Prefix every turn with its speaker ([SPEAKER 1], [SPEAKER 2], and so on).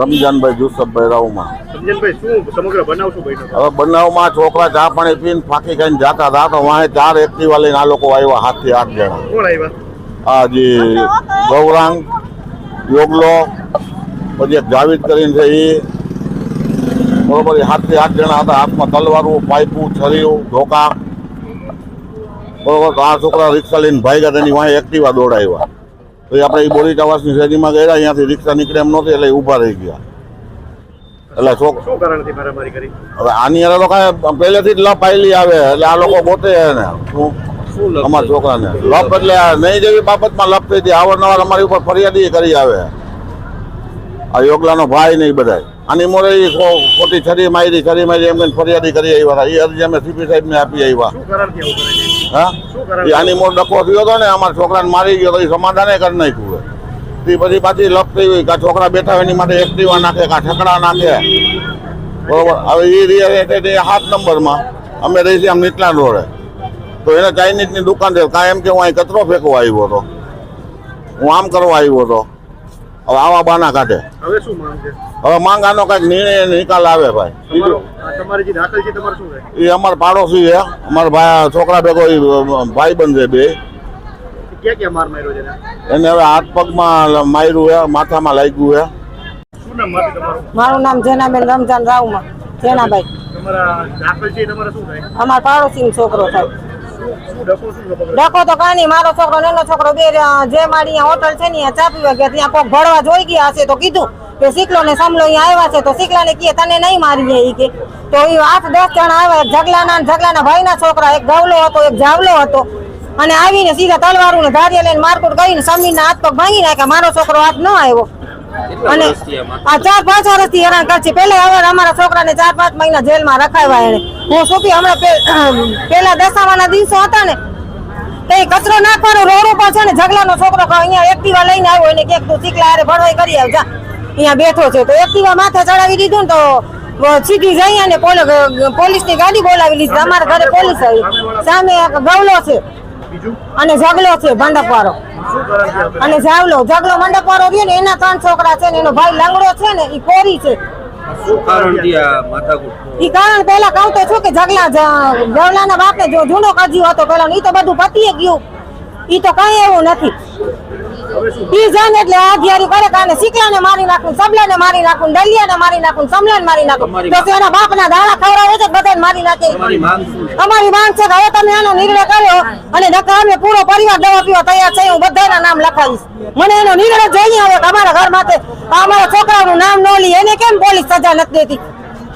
[SPEAKER 1] રમજાનભાઈ જુસફભાઈ રાવમાં હવે બનાવમાં છોકરા ચા પાણી પીને ફાંકી ખાઈને જાતા હતા તો વાંહે ચાર એક્ટિવા લઈને આ લોકો આવ્યા હાથથી આઠ જણા.
[SPEAKER 2] આવ્યા?
[SPEAKER 1] ગૌરાંગ યોગલો પછી એક જાવીદ કરીને છે એ બરોબર એ હાથથી આઠ જણા હતા. હાથમાં તલવારું પાઇપું છરીયું ધોકા. બરોબર આ છોકરા રિક્ષા લઈને ગયા તેની વાંહે એક્ટિવા દોડાવ્યા. તો એ આપણે એ બોરી ટવાસની શેરીમાં ગયા અહીંયાથી રિક્ષા નીકળે એમ નહોતી એટલે ઊભા રહી ગયા. એટલે
[SPEAKER 2] શું કારણથી મારામારી કરી?
[SPEAKER 1] હવે આની અરે તો કાંઈ પહેલેથી જ લપ આવેલી આવે એટલે આ લોકો ગોતે ને શું અમારા છોકરાને. લપ એટલે નહીં જેવી બાબતમાં લપ થઈ હતી. અવારનવાર અમારી ઉપર ફરિયાદી કરી આવે. આ યોગલાનો ભાઈ નહીં બધાય. આની મોરે એ ખોટી છરી મારી છરી મારી એમ ફરિયાદી કરી આવ્યા હતા. એ અરજી અમે સીપી સાહેબને આપી આવ્યા. હા? એ આની મોર ડકો થયો હતો ને અમારા છોકરાને મારી ગયો તો એ સમાધાને કરી નાખ્યું તે પછી પાછી લપતી હોય કાં છોકરા બેઠા હોય એની માટે એક્ટિવા નાખે કાં ઠકડા નાખે. બરોબર? હવે એ રિયલ સાત નંબરમાં. અમે રહી છીએ આમ નીટલા રોડે તો એને ચાઇનીઝની દુકાન છે. કાંઈ એમ કે હું અહીં કચરો ફેંકવા આવ્યો હતો. હું આમ કરવા આવ્યો હતો. હવે આવા બાના કાઢે.
[SPEAKER 2] હવે શું માંગ છે?
[SPEAKER 1] હવે માંગ આનો કાંઈક નિર્ણય નિકાલ આવે ભાઈ.
[SPEAKER 2] તમારો
[SPEAKER 1] બીજું
[SPEAKER 2] આ તમારી જે દાખલ છે તમારે શું છે?
[SPEAKER 1] એ અમારા પાડોશી છે. અમારા ભાઈ છોકરા ભેગો એ ભાઈ બંધ છે બે.
[SPEAKER 2] ક્યાં ક્યાં માર માર્યો છે એને?
[SPEAKER 1] હવે હાથ પગમાં માર્યું હે માથામાં લાગ્યું હે
[SPEAKER 2] શું નામ માથી તમારું?
[SPEAKER 3] મારું નામ જેનાબેન રમજાન રાવમાં જેનાભાઈ.
[SPEAKER 2] તમારા છે એ તમારે શું થાય?
[SPEAKER 3] અમારા પાડોશી છોકરો થાય.
[SPEAKER 2] ડખો
[SPEAKER 3] તો કાંઈ મારો છોકરો ને એનો છોકરો બે જે મારી હોટલ છે ને અહીંયા ચા પીવા ગયા ત્યાં કોક ભળવા જોઈ ગયા હશે તો કીધું કે સિકલો ને સમલો અહીંયા આવ્યા છે તો સિકલા ને કીએ તને નહીં મારીએ એ કે. તો એ આઠ, દસ જણા આવ્યા, એક ઝગલાના ને જગલાના ભાઈના છોકરા, એક ગવલો હતો, એક જાવલો હતો. અને આવીને સીધા તલવારું ને ધારિયા લઈને મારકુટ કરીને સમીરના હાથ પગ ભાંગી નાખ્યા. મારો છોકરો હાથ ન આવ્યો. અને આ ચાર પાંચ વર્ષથી હેરાન કરશે પેલા હવે અમારા છોકરાને ચાર પાંચ મહિના જેલમાં રખાવ્યા એને. હું સુખી હમણાં પેલા દસાવાના દિવસો હતા ને તે કચરો નાખવાનો રોડ ઉપર છે ને જગલાનો છોકરો અહીંયા એક્ટિવા લઈને આવ્યો એને ક્યાંક તું ચીકલા હારે ભરવાઈ કરી આવ જા. અહીંયા બેઠો છે. તો એક્ટિવા માથે ચડાવી દીધું ને તો સીધી જઈ અને પોલીસની ગાડી બોલાવી લીધી. અમારા ઘરે પોલીસ આવી. સામે એક ગવલો છે અને ઝગલો છે
[SPEAKER 2] શું કારણથી જાવલો
[SPEAKER 3] અને મંડપ ઝગલો મંડપવાળો રહ્યો ને એના ત્રણ છોકરા છે ને એનો ભાઈ લંગડો છે ને એ કોરી છે. ઈ કારણ પેલા કહું તો છું કે ઝગલા ગવલાના બાપને જો જૂનો કજ્યો હતો પેલા ઈ તો બધું પતીએ ગયું. ઈ તો કઈ એવું નથી. ઈ જાને એટલે આધિયારી કરે કાને સીકલાને મારી નાખું સબલાને મારી નાખું ડલિયાને મારી નાખું સમલાને મારી નાખું. તો એના બાપના દાણા ખવડાવે છે બધાને મારી નાખે.
[SPEAKER 4] તમારી
[SPEAKER 3] અમારી માંગ છે હવે તમે આનો નિર્ણય કર્યો અને નકર અમે પૂરો પરિવાર દવા પીવા તૈયાર છે હું બધાના નામ લખાવીશ. મને એનો નિર્ણય જોઈએ હવે કે અમારા ઘર માટે અમારા છોકરાનું નામ ન લી એને કેમ પોલીસ સજા નથી દેતી?